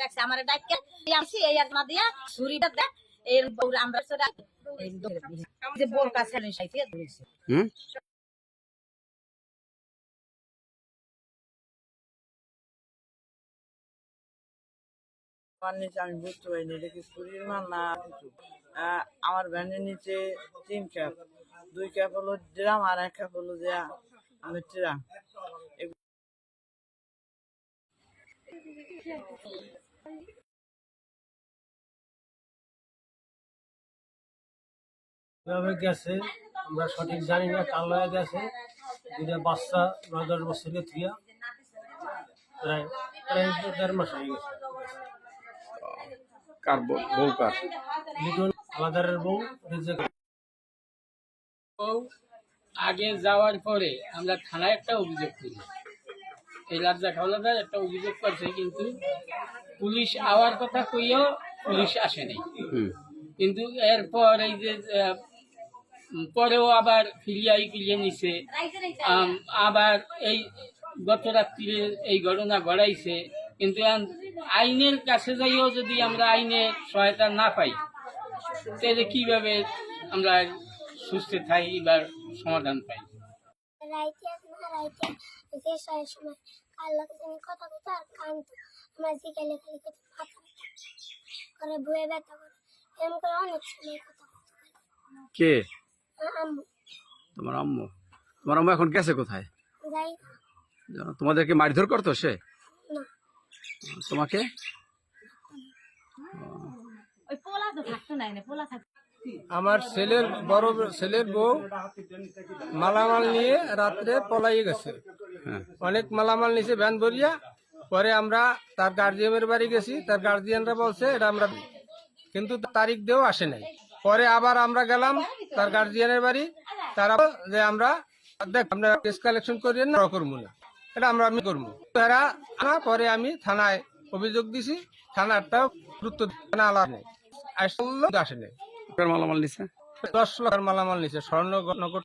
দেখছে আমার ডাক্কে আসি এই আর দিয়া ছুরিটা এর আমরা সেটা। যে বোর কাছে সাইতে হুম? আমার নিচে আমি বুঝতে পারিনি এটা কি চুরির মাল না কিছু? আহ, আমার ভ্যানের নিচে তিন ক্যাপ। দুই ক্যাপ হলো ড্রাম আর এক ক্যাপ হলো যে আমি ট্রাম। কীভাবে গেছে? আমরা সঠিক জানি না কাল গেছে? দুটা বাচ্চা নয় দশ বছরের থুয়া প্রায় প্রায় দেড় মাস হয়ে গেছে। কার বউ? বউ কার? লিটন আমাদের বউ রিজেক্ট আগে যাওয়ার পরে আমরা থানায় একটা অভিযোগ করি। এই লাজ্জা খাওয়ালাদার একটা অভিযোগ করছে কিন্তু পুলিশ আওয়ার কথা কইও পুলিশ আসেনি। কিন্তু এরপর এই যে পরেও আবার ফিরিয়াই ফিরিয়ে নিছে। আবার এই গত রাত্রিরে এই ঘটনা ঘটাইছে। কিন্তু আইনের কাছে যাইও যদি আমরা আইনের সহায়তা না পাই তাহলে কীভাবে আমরা সুস্থ থাই এবার সমাধান পাই? রাইতে এখন রাইতে সময় লোক জানি কথা কথা আর কান্ত? আমরা জিগালে খালি কথা মাথা ব্যথা? করে বয়ে ব্যথা করে। এরকম করে অনেক সময় কথা বলতে কে? আম্মু। তোমার আম্মু? তোমার আম্মু এখন গেছে কোথায়? যাই তোমাদেরকে মারধর করতো সে? না। তোমাকে? ওই পোলা তো থাকতো না পোলা থাকতো। আমার ছেলের বড় ছেলের বউ মালামাল নিয়ে রাত্রে পলাইয়ে গেছে। হ্যাঁ। অনেক মালামাল নিচে ভ্যান ভরিয়া। পরে আমরা তার গার্জিয়ানের বাড়ি গেছি। তার গার্জিয়ানরা বলছে এটা আমরা কিন্তু তারিখ দিয়েও আসে নাই। পরে আবার আমরা গেলাম তার গার্জিয়ানের বাড়ি। তারা যে আমরা দেখ আমরা কেস কালেকশন করি না করব না। এটা আমরা আমি করব। তারা পরে আমি থানায় অভিযোগ দিছি। থানারটাও গুরুত্ব থানা আলাদা নেই। আসলে আসে নাই। মালামাল নিছে? দশ লাখ মালামাল নিছে স্বর্ণ নগর